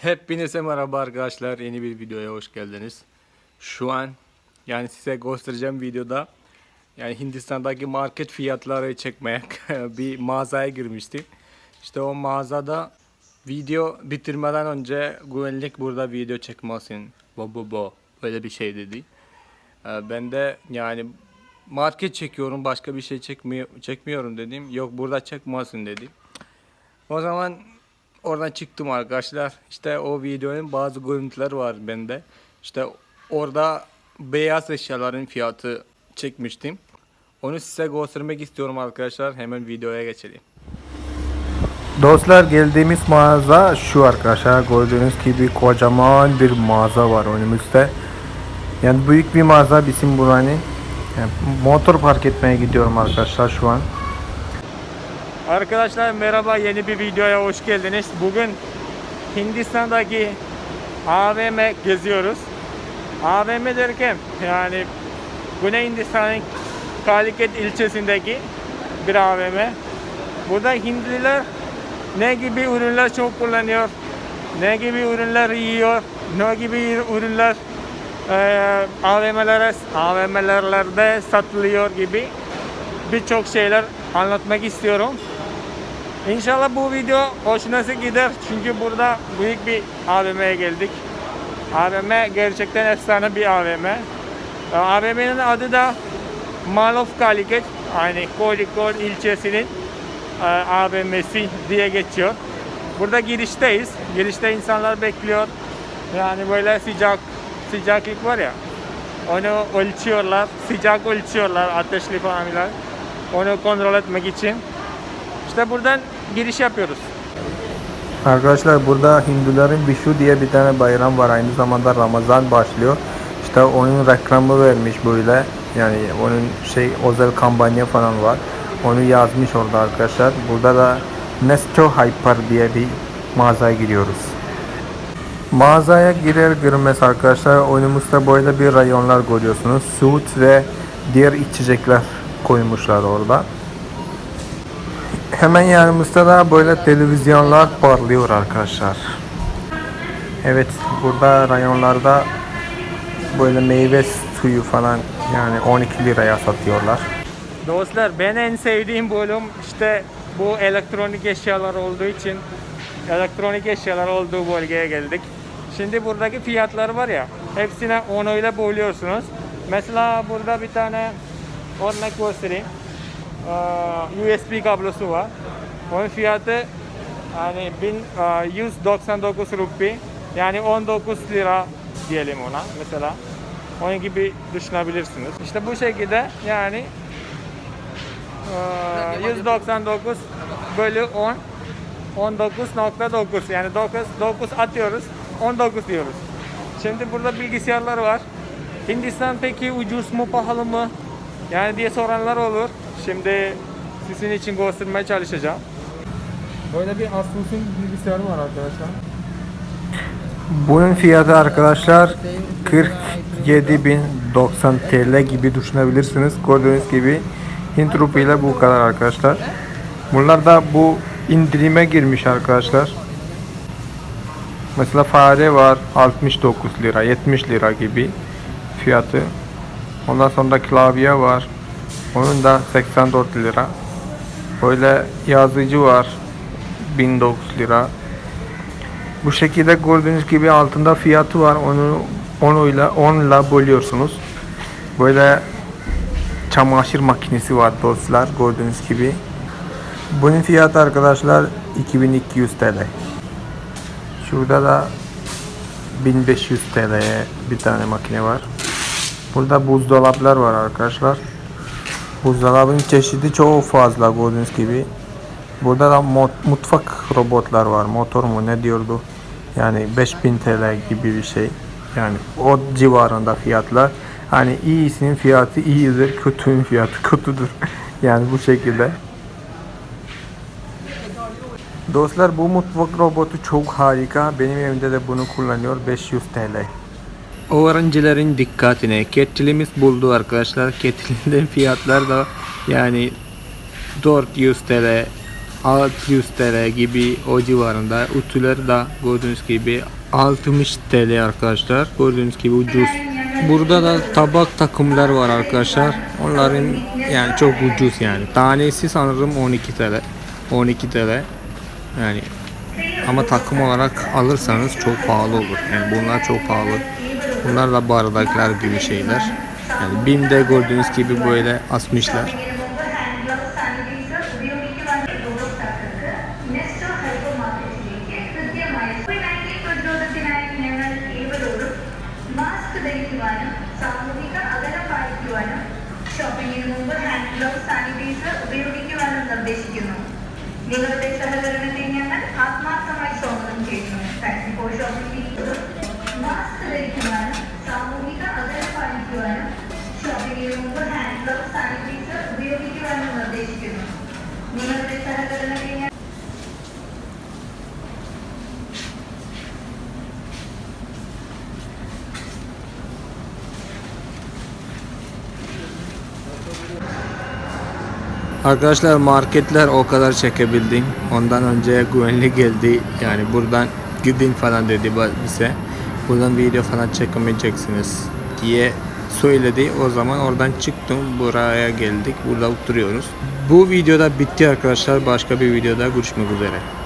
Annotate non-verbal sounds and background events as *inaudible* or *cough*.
Hepinize merhaba arkadaşlar. Yeni bir videoya hoş geldiniz. Şu an yani size göstereceğim videoda yani Hindistan'daki market fiyatları çekmeye *laughs* bir mağazaya girmiştim. İşte o mağazada video bitirmeden önce güvenlik burada video çekmesin. Bo bo bo. Böyle bir şey dedi. Ee, Ben de yani market çekiyorum başka bir şey çekmiyor, çekmiyorum dedim. Yok burada çekmesin dedi. O zaman oradan çıktım arkadaşlar. İşte o videonun bazı görüntüler var bende. İşte orada beyaz eşyaların fiyatı çekmiştim. Onu size göstermek istiyorum arkadaşlar. Hemen videoya geçelim. Dostlar geldiğimiz mağaza şu arkadaşlar gördüğünüz gibi kocaman bir mağaza var önümüzde. Yani büyük bir mağaza bizim buranın. Yani motor park etmeye gidiyorum arkadaşlar şu an. Arkadaşlar merhaba yeni bir videoya hoş geldiniz. Bugün Hindistan'daki AVM geziyoruz. AVM derken yani Güney Hindistan'ın Kaliket ilçesindeki bir AVM. Burada Hintliler ne gibi ürünler çok kullanıyor, ne gibi ürünler yiyor, ne gibi ürünler eee AVM'lere, AVM'lerde satılıyor gibi birçok şeyler anlatmak istiyorum. İnşallah bu video hoşunuza gider. Çünkü burada büyük bir AVM'ye geldik. AVM gerçekten efsane bir AVM. Ee, AVM'nin adı da Mall of. Yani Kozhikode ilçesinin e, AVM'si diye geçiyor. Burada girişteyiz. Girişte insanlar bekliyor. Yani böyle sıcak sıcaklık var ya. Onu ölçüyorlar. Sıcak ölçüyorlar. Ateşli falan. Onu kontrol etmek için. İşte buradan giriş yapıyoruz. Arkadaşlar burada Hinduların Vishu diye bir tane bayram var. Aynı zamanda Ramazan başlıyor. İşte onun reklamı vermiş böyle. Yani onun şey özel kampanya falan var. Onu yazmış orada arkadaşlar. Burada da Nesto Hyper diye bir mağazaya giriyoruz. Mağazaya girer girmez arkadaşlar önümüzde böyle bir rayonlar görüyorsunuz. Süt ve diğer içecekler koymuşlar orada. Hemen yanımızda da böyle televizyonlar parlıyor arkadaşlar. Evet burada rayonlarda böyle meyve suyu falan yani 12 liraya satıyorlar. Dostlar ben en sevdiğim bölüm işte bu elektronik eşyalar olduğu için elektronik eşyalar olduğu bölgeye geldik. Şimdi buradaki fiyatlar var ya hepsine onuyla bölüyorsunuz. Mesela burada bir tane örnek göstereyim. Ee, USB kablosu var. Onun fiyatı yani 1199 rupi yani 19 lira diyelim ona mesela. Onun gibi düşünebilirsiniz. İşte bu şekilde yani ee, 199 bölü 10 19.9 yani 9, 9 atıyoruz 19 diyoruz. Şimdi burada bilgisayarlar var. Hindistan peki ucuz mu pahalı mı? Yani diye soranlar olur. Şimdi sizin için göstermeye çalışacağım. Böyle bir Asus'un bilgisayarı var arkadaşlar. Bunun fiyatı arkadaşlar 47.090 TL gibi düşünebilirsiniz. Gördüğünüz gibi Hint rupiyle bu kadar arkadaşlar. Bunlar da bu indirime girmiş arkadaşlar. Mesela fare var 69 lira 70 lira gibi fiyatı. Ondan sonra klavye var. Onun da 84 lira. Böyle yazıcı var 1009 lira. Bu şekilde gördüğünüz gibi altında fiyatı var. Onu onuyla onla bölüyorsunuz. Böyle çamaşır makinesi var dostlar gördüğünüz gibi. Bunun fiyatı arkadaşlar 2200 TL. Şurada da 1500 TL'ye bir tane makine var. Burada buzdolaplar var arkadaşlar. Buzdolabının çeşidi çok fazla gördüğünüz gibi. Burada da mutfak robotlar var. Motor mu ne diyordu? Yani 5000 TL gibi bir şey. Yani o civarında fiyatlar. Hani iyisinin fiyatı iyidir, kötünün fiyatı *laughs* kötüdür. yani bu şekilde. Dostlar bu mutfak robotu çok harika. Benim evimde de bunu kullanıyor. 500 TL. Öğrencilerin dikkatine kettle'imiz buldu arkadaşlar. *laughs* Kettle'nin fiyatlar da yani 400 TL 600 TL gibi o civarında. Ütüler de gördüğünüz gibi 60 TL arkadaşlar. Gördüğünüz gibi ucuz. Burada da tabak takımlar var arkadaşlar. Onların yani çok ucuz yani. Tanesi sanırım 12 TL. 12 TL. Yani ama takım olarak alırsanız çok pahalı olur. Yani bunlar çok pahalı. Bunlar da bardaklar gibi şeyler. Yani BİM'de gördüğünüz gibi böyle asmışlar. Mask ധരിക്കുവാനും സാമൂഹിക അകലം പാലിക്കുവാനും ഷോപ്പിംഗിന് മുമ്പ് hand gloves sanitiser ഉപയോഗിക്കുവാനും നിർദ്ദേശിക്കുന്നു നിങ്ങളുടെ സഹകരണത്തെ ഞങ്ങൾ ആത്മാർത്ഥമായി സ്വാഗതം ചെയ്യുന്നു thank you for shopping Arkadaşlar marketler o kadar çekebildim. Ondan önce güvenlik geldi. Yani buradan gidin falan dedi bize. Buradan video falan çekemeyeceksiniz diye söyledi. O zaman oradan çıktım. Buraya geldik. Burada oturuyoruz. Bu videoda bitti arkadaşlar. Başka bir videoda görüşmek üzere.